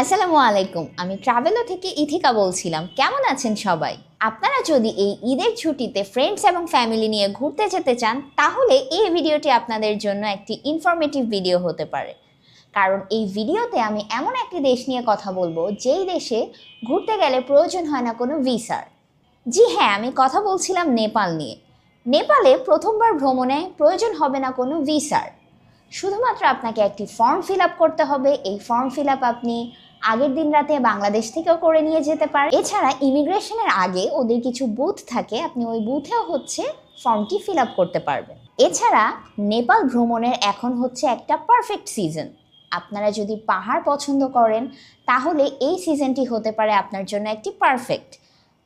আসসালামু আলাইকুম। আমি ট্রাভেলো থেকে ইথিকা বলছিলাম। কেমন আছেন সবাই? আপনারা যদি এই ঈদের ছুটিতে ফ্রেন্ডস এবং ফ্যামিলি নিয়ে ঘুরতে যেতে চান, তাহলে এই ভিডিওটি আপনাদের জন্য একটি ইনফরমেটিভ ভিডিও হতে পারে। কারণ এই ভিডিওতে আমি এমন একটি দেশ নিয়ে কথা বলব, যেই দেশে ঘুরতে গেলে প্রয়োজন হয় না কোনো ভিসার জি হ্যাঁ আমি কথা বলছিলাম নেপাল নিয়ে। নেপালে প্রথমবার ভ্রমণে প্রয়োজন হবে না কোনো ভিসার শুধুমাত্র আপনাকে একটি ফর্ম ফিল আপ করতে হবে। এই ফর্ম ফিল আপ আপনি আগের দিন রাতে বাংলাদেশ থেকেও করে নিয়ে যেতে পারে। এছাড়া ইমিগ্রেশনের আগে ওদের কিছু বুথ থাকে, আপনি ওই বুথেও হচ্ছে ফর্মটি ফিল আপ করতে পারবেন। এছাড়া নেপাল ভ্রমণের এখন হচ্ছে একটা পারফেক্ট সিজন আপনারা যদি পাহাড় পছন্দ করেন, তাহলে এই সিজনটি হতে পারে আপনার জন্য একটি পারফেক্ট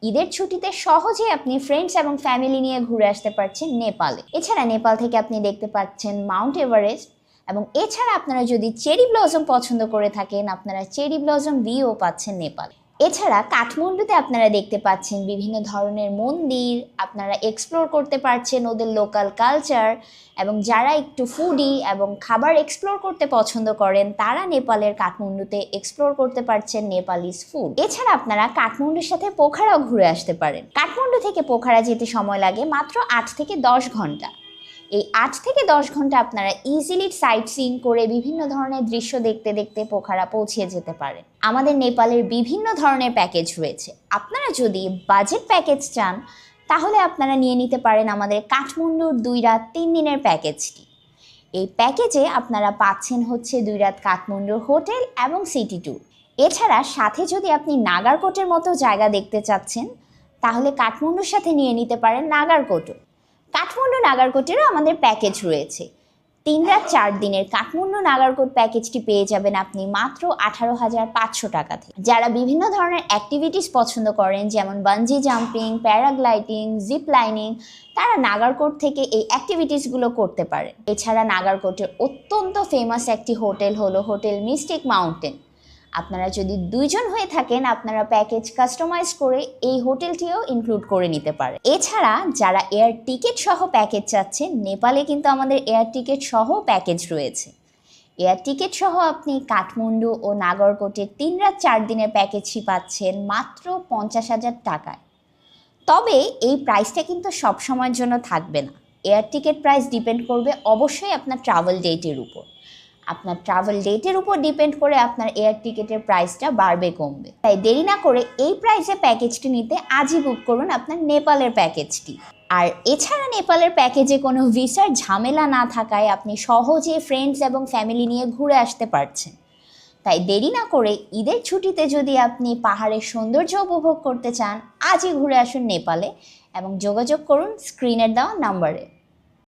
ঈদের ছুটিতে সহজে আপনি ফ্রেন্ডস এবং ফ্যামিলি নিয়ে ঘুরে আসতে পারছেন নেপালে। এছাড়া নেপাল থেকে আপনি দেখতে পাচ্ছেন মাউন্ট এভারেস্ট এবং এছাড়া আপনারা যদি চেরি ব্লজম পছন্দ করে থাকেন, আপনারা চেরি ব্লজম ভিও পাচ্ছেন নেপালে। এছাড়া কাঠমান্ডুতে আপনারা দেখতে পাচ্ছেন বিভিন্ন ধরনের মন্দির, আপনারা এক্সপ্লোর করতে পারছেন ওদের লোকাল কালচার এবং যারা একটু ফুডি এবং খাবার এক্সপ্লোর করতে পছন্দ করেন, তারা নেপালের কাঠমান্ডুতে এক্সপ্লোর করতে পারছেন নেপালিজ ফুড এছাড়া আপনারা কাঠমান্ডুর সাথে পোখারাও ঘুরে আসতে পারেন। কাঠমান্ডু থেকে পোখারা যেতে সময় লাগে মাত্র আট থেকে দশ ঘণ্টা। এই আট থেকে দশ ঘণ্টা আপনারা ইজিলি সাইট সিন করে বিভিন্ন ধরনের দৃশ্য দেখতে দেখতে পোখারা পৌঁছে যেতে পারেন। আমাদের নেপালের বিভিন্ন ধরনের প্যাকেজ রয়েছে। আপনারা যদি বাজেট প্যাকেজ চান, তাহলে আপনারা নিয়ে নিতে পারেন আমাদের কাঠমান্ডুর দুই রাত তিন দিনের প্যাকেজটি এই প্যাকেজে আপনারা পাচ্ছেন হচ্ছে দুই রাত কাঠমান্ডুর হোটেল এবং সিটি ট্যুর এছাড়া সাথে যদি আপনি নাগারকোটের মতো জায়গা দেখতে চাচ্ছেন, তাহলে কাঠমান্ডুর সাথে নিয়ে নিতে পারেন নাগারকোটও। কাঠমান্ডু নাগারকোটেরও আমাদের প্যাকেজ রয়েছে। তিন রাত চার দিনের কাঠমান্ডু নাগারকোট প্যাকেজটি পেয়ে যাবেন আপনি মাত্র আঠারো হাজার পাঁচশো টাকাতে যারা বিভিন্ন ধরনের অ্যাক্টিভিটিস পছন্দ করেন, যেমন bungee jumping paragliding zip lining তারা নাগারকোট থেকে এই অ্যাক্টিভিটিসগুলো করতে পারে এছাড়া নাগারকোটের অত্যন্ত ফেমাস একটি হোটেল হলো হোটেল মিস্টিক মাউন্টেন। আপনারা যদি দুইজন হয়ে থাকেন, আপনারা প্যাকেজ কাস্টমাইজ করে এই হোটেলটিও ইনক্লুড করে নিতে পারে এছাড়া যারা এয়ার টিকিট সহ প্যাকেজ চাচ্ছেন, নেপালে কিন্তু আমাদের এয়ার টিকিট সহ প্যাকেজ রয়েছে। এয়ার টিকিট সহ আপনি কাঠমান্ডু ও নাগরকোটের তিন রাত চার দিনের প্যাকেজটি পাচ্ছেন মাত্র পঞ্চাশ হাজার টাকায়। তবে এই প্রাইসটা কিন্তু সব সময়ের জন্য থাকবে না। এয়ার টিকিট প্রাইস ডিপেন্ড করবে অবশ্যই আপনার ট্রাভেল ডেটের উপর। আপনার ট্রাভেল ডেটের উপর ডিপেন্ড করে আপনার এয়ার টিকিটের প্রাইসটা বাড়বে, কমবে। তাই দেরি না করে এই প্রাইসে প্যাকেজটি নিতে আজই বুক করুন আপনার নেপালের প্যাকেজটি আর এছাড়া নেপালের প্যাকেজে কোনো ভিসার ঝামেলা না থাকায় আপনি সহজে ফ্রেন্ডস এবং ফ্যামিলি নিয়ে ঘুরে আসতে পারছেন। তাই দেরি না করে ঈদের ছুটিতে যদি আপনি পাহাড়ের সৌন্দর্য উপভোগ করতে চান, আজই ঘুরে আসুন নেপালে এবং যোগাযোগ করুন স্ক্রিনের দেওয়া নাম্বারে